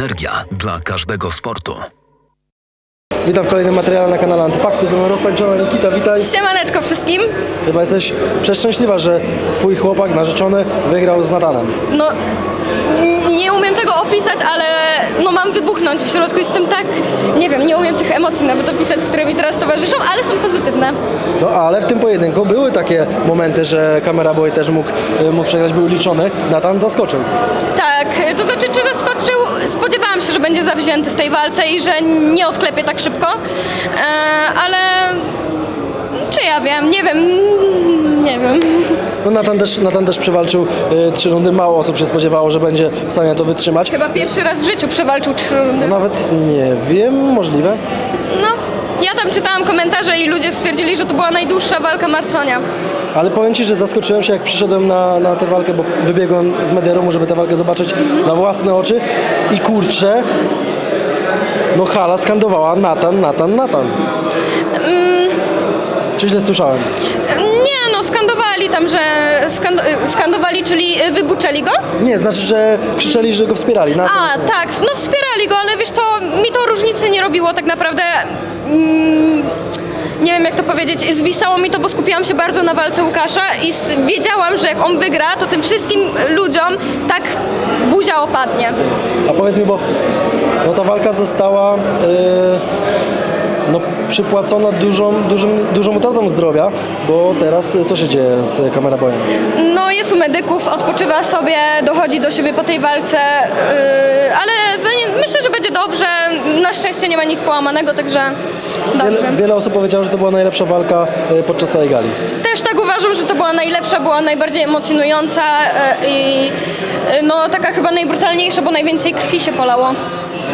Energia dla każdego sportu. Witam w kolejnym materiale na kanale Antyfakty. Ze mną roztańczona Nikita, witaj. Siemaneczko wszystkim. Chyba jesteś przeszczęśliwa, że twój chłopak, narzeczony, wygrał z Natanem. No, nie umiem tego opisać, ale no mam wybuchnąć w środku. Jestem tak, nie wiem, nie umiem tych emocji nawet opisać, które mi teraz towarzyszą, ale są pozytywne. No ale w tym pojedynku były takie momenty, że kamera boy też mógł, y, mógł przegrać, był liczony. Natan zaskoczył. Tak, to znaczy, czy zaskoczył? Spodziewałam się, że będzie zawzięty w tej walce i że nie odklepie tak szybko, e, ale czy ja wiem, nie wiem, nie wiem. No Natan też, Natan też przewalczył y, trzy rundy. Mało osób się spodziewało, że będzie w stanie to wytrzymać. Chyba pierwszy raz w życiu przewalczył trzy rundy. Nawet nie wiem, możliwe. No, ja tam czytałam komentarze i ludzie stwierdzili, że to była najdłuższa walka Marconia. Ale powiem Ci, że zaskoczyłem się, jak przyszedłem na, na tę walkę, bo wybiegłem z Mediarumu, żeby tę walkę zobaczyć na własne oczy i kurczę, no hala skandowała Natan, Natan, Natan. Czy źle słyszałem? Nie no, skandowali tam, że skand skandowali, czyli wybuczeli go? Nie, znaczy, że krzyczeli, że go wspierali. Natan, A, tak, no wspierali go, ale wiesz co, mi to różnicy nie robiło tak naprawdę. Mm, nie wiem jak to powiedzieć, zwisało mi to, bo skupiłam się bardzo na walce Łukasza i wiedziałam, że jak on wygra, to tym wszystkim ludziom tak buzia opadnie. A powiedz mi, bo no, ta walka została yy, no, przypłacona dużą, dużym, dużą utratą zdrowia, bo teraz y, co się dzieje z kamerabojem? No jest u medyków, odpoczywa sobie, dochodzi do siebie po tej walce, yy, ale za nie, myślę, że będzie dobrze. Na szczęście nie ma nic połamanego, także dobrze. Wiele, wiele osób powiedziało, że to była najlepsza walka y, podczas całej gali. Też tak uważam, że to była najlepsza, była najbardziej emocjonująca yy, i yy, no taka chyba najbrutalniejsza, bo najwięcej krwi się polało.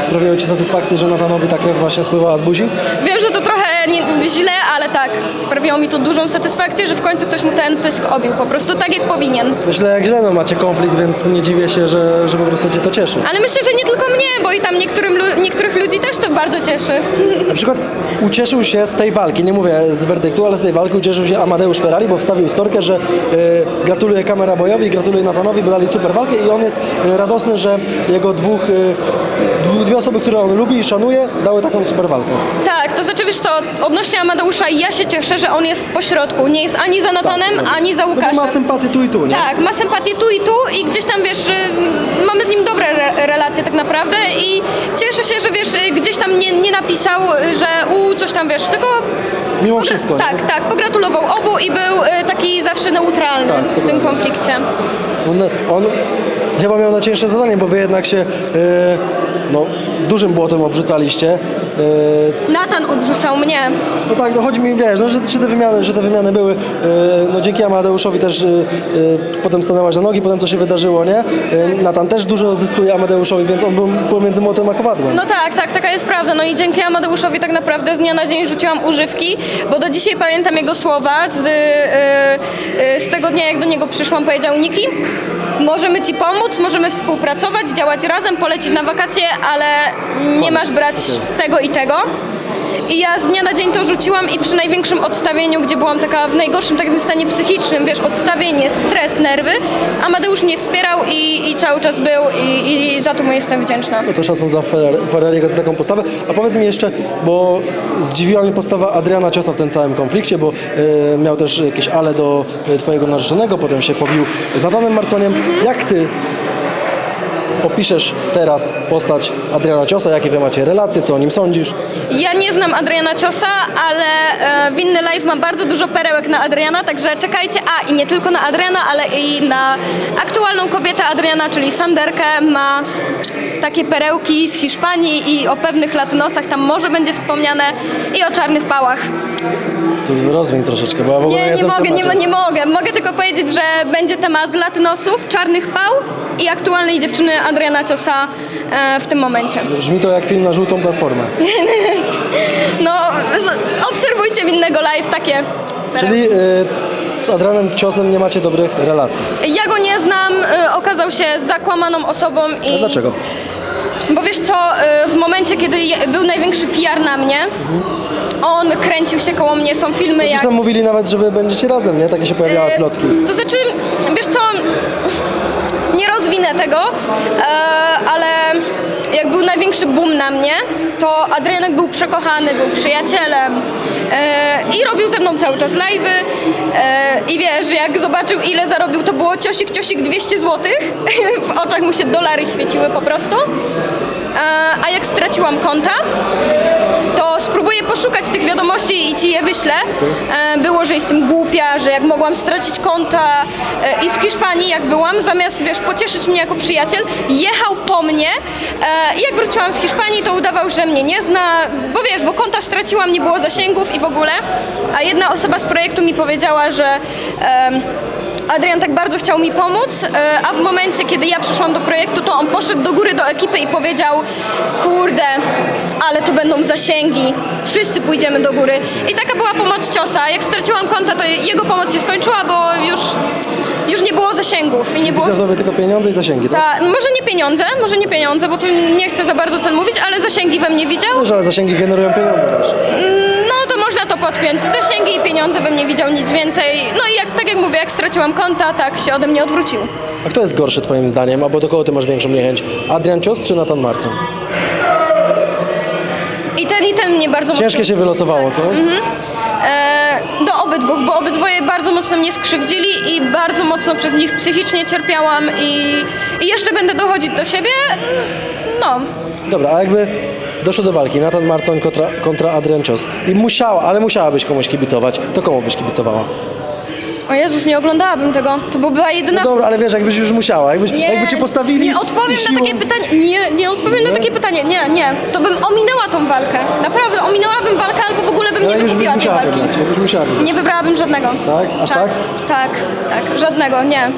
Sprawiło Ci satysfakcję, że Natanowi ta krew właśnie spływała z buzi? Wiem, że to nie, źle, ale tak, sprawiło mi to dużą satysfakcję, że w końcu ktoś mu ten pysk obił, po prostu tak jak powinien. Myślę, jak źle, no macie konflikt, więc nie dziwię się, że, że po prostu Cię to cieszy. Ale myślę, że nie tylko mnie, bo i tam niektórym, lu- niektórych ludzi też to bardzo cieszy. Na przykład ucieszył się z tej walki, nie mówię z werdyktu, ale z tej walki ucieszył się Amadeusz Ferrari, bo wstawił storkę, że y, gratuluje kamera bojowi, gratuluje Natanowi, bo dali super walkę i on jest y, radosny, że jego dwóch, y, dwie osoby, które on lubi i szanuje, dały taką super walkę. Tak, to znaczy wiesz co, odnośnie Amadeusza ja się cieszę, że on jest po środku. Nie jest ani za Natanem, ani za No Łukaszem. ma sympatię tu i tu, nie? Tak, ma sympatię tu i tu i gdzieś tam wiesz, mamy z nim dobre re relacje tak naprawdę i cieszę się, że wiesz, gdzieś tam nie, nie napisał, że u coś tam wiesz, tylko Mimo wszystko. nie? Tak, tak, pogratulował obu i był y, taki zawsze neutralny Tak, w tym konflikcie. On, on chyba miał najcięższe zadanie, bo wy jednak się y, no, dużym błotem obrzucaliście. Y, Natan odrzucał mnie. No tak, no chodzi mi, wiesz, no, że, że, te wymiany, że te wymiany były, yy, no dzięki Amadeuszowi też yy, yy, potem stanęłaś na nogi, potem co się wydarzyło, nie? Yy, Natan też dużo zyskuje Amadeuszowi, więc on był pomiędzy młotem a kowadłem. No tak, tak, taka jest prawda. No i dzięki Amadeuszowi tak naprawdę z dnia na dzień rzuciłam używki, bo do dzisiaj pamiętam jego słowa z, y, y, z tego dnia, jak do niego przyszłam, powiedział Niki, możemy ci pomóc, możemy współpracować, działać razem, polecić na wakacje, ale nie masz brać tego i tego. I ja z dnia na dzień to rzuciłam i przy największym odstawieniu, gdzie byłam taka w najgorszym takim stanie psychicznym, wiesz, odstawienie, stres, nerwy, Amadeusz mnie wspierał i, i cały czas był i, i za to mu jestem wdzięczna. No to szacun dla Ferrari- Ferrariego za taką postawę. A powiedz mi jeszcze, bo zdziwiła mnie postawa Adriana Ciosa w tym całym konflikcie, bo yy, miał też jakieś ale do yy, twojego narzeczonego, potem się pobił z Natanem Marconiem. Jak ty opiszesz teraz postać Adriana Ciosa, jakie wy macie relacje, co o nim sądzisz? Ja nie znam Adriana Ciosa, ale e, Winny Life ma bardzo dużo perełek na Adriana, także czekajcie. A i nie tylko na Adriana, ale i na aktualną kobietę Adriana, czyli Sanderkę. Ma takie perełki z Hiszpanii i o pewnych latynosach tam może będzie wspomniane i o czarnych pałach. To rozwiń troszeczkę, bo ja w ogóle nie, Nie, nie jestem w mogę, nie, temacie. nie mogę. Mogę tylko powiedzieć, że będzie temat latynosów, czarnych pał i aktualnej dziewczyny Adriana Ciosa e, w tym momencie. Brzmi to jak film na żółtą platformę. No, z, obserwujcie Winnego Live, takie. Czyli y, z Adrianem Ciosem nie macie dobrych relacji. Ja go nie znam, y, okazał się zakłamaną osobą i... A dlaczego? Bo wiesz co, y, w momencie, kiedy był największy PR na mnie, on kręcił się koło mnie, są filmy Gdzieś jak... tam mówili nawet, że wy będziecie razem, nie? Takie się pojawiały Y, plotki. To znaczy, wiesz co, nie rozwinę tego, e, ale jak był największy boom na mnie, to Adrianek był przekochany, był przyjacielem e, i robił ze mną cały czas live'y e, i wiesz, jak zobaczył ile zarobił, to było ciosik, ciosik 200 zł, w oczach mu się dolary świeciły po prostu. A jak straciłam konta, to spróbuję poszukać tych wiadomości i ci je wyślę. E, Było, że jestem głupia, że jak mogłam stracić konta e, i w Hiszpanii jak byłam, zamiast wiesz, pocieszyć mnie jako przyjaciel, jechał po mnie e, i jak wróciłam z Hiszpanii, to udawał, że mnie nie zna, bo wiesz, bo konta straciłam, nie było zasięgów i w ogóle, a jedna osoba z projektu mi powiedziała, że Adrian tak bardzo chciał mi pomóc, e, a w momencie, kiedy ja przyszłam do projektu, to on poszedł do góry do ekipy i powiedział kurde, ale to będą zasięgi, wszyscy pójdziemy do góry. I taka była pomoc ciosa. Jak straciłam konta, to jego pomoc się skończyła, bo już, już nie było zasięgów i nie było... Widział sobie tylko pieniądze i zasięgi, tak? Ta, może nie pieniądze, może nie pieniądze, bo tu nie chcę za bardzo ten mówić, ale zasięgi we mnie widział. Wiesz, ale zasięgi generują pieniądze też. No to można to podpiąć. Zasięgi i pieniądze we mnie widział nic więcej. No i jak, tak jak mówię, jak straciłam konta, tak się ode mnie odwrócił. A kto jest gorszy twoim zdaniem, albo do kogo ty masz większą niechęć? Adrian Cios czy Nathan Marcin? I ten i ten mnie bardzo Ciężkie mocno... się wylosowało, co? E, do obydwóch, bo obydwoje bardzo mocno mnie skrzywdzili i bardzo mocno przez nich psychicznie cierpiałam i, i jeszcze będę dochodzić do siebie. No, Dobra, a jakby doszło do walki Nathan Marcin kontra, kontra Adrian Cios i musiała, ale musiałabyś komuś kibicować, to komu byś kibicowała? o Jezus, nie oglądałabym tego. To by była jedyna... No dobra, ale wiesz, jakbyś już musiała, jakbyś, Nie, jakby cię postawili Nie odpowiem i na siłą- takie pytanie. Nie, nie odpowiem na takie pytanie. Nie, nie. To bym ominęła tą walkę. Naprawdę, ominęłabym walkę albo w ogóle bym No nie jakbyś wykupiła tej musiała walki. wygrać, jakbyś musiała wygrać. Nie wybrałabym żadnego. Tak? Aż tak? Tak, tak, żadnego, nie.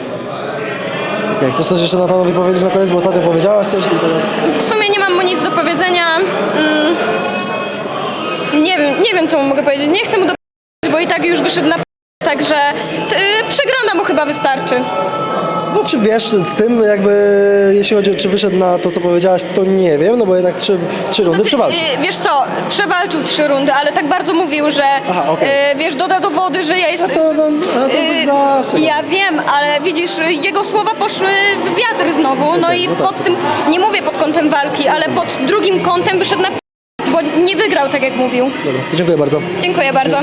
Okej, chcesz coś jeszcze Nathanowi powiedzieć na koniec, bo ostatnio powiedziałaś coś i teraz... W sumie nie mu nic do powiedzenia. Mm, nie wiem, nie wiem co mu mogę powiedzieć. Nie chcę mu dopowiedzieć, bo i tak już wyszedł na także przegrana mu chyba wystarczy. No czy wiesz, z tym jakby, jeśli chodzi o czy wyszedł na to, co powiedziałaś, to nie wiem, no bo jednak trzy, trzy rundy Znaczy, przewalczył. y, Wiesz co, przewalczył trzy rundy, ale tak bardzo mówił, że Aha, okej. y, wiesz, doda dowody, że ja A jestem. to, no, a to Y, zawsze. Ja wiem, ale widzisz, jego słowa poszły w wiatr znowu, no i no tak. pod tym, nie mówię pod kątem walki, ale pod drugim kątem wyszedł na p- bo nie wygrał tak jak mówił. Dobra, to dziękuję bardzo. Dziękuję bardzo.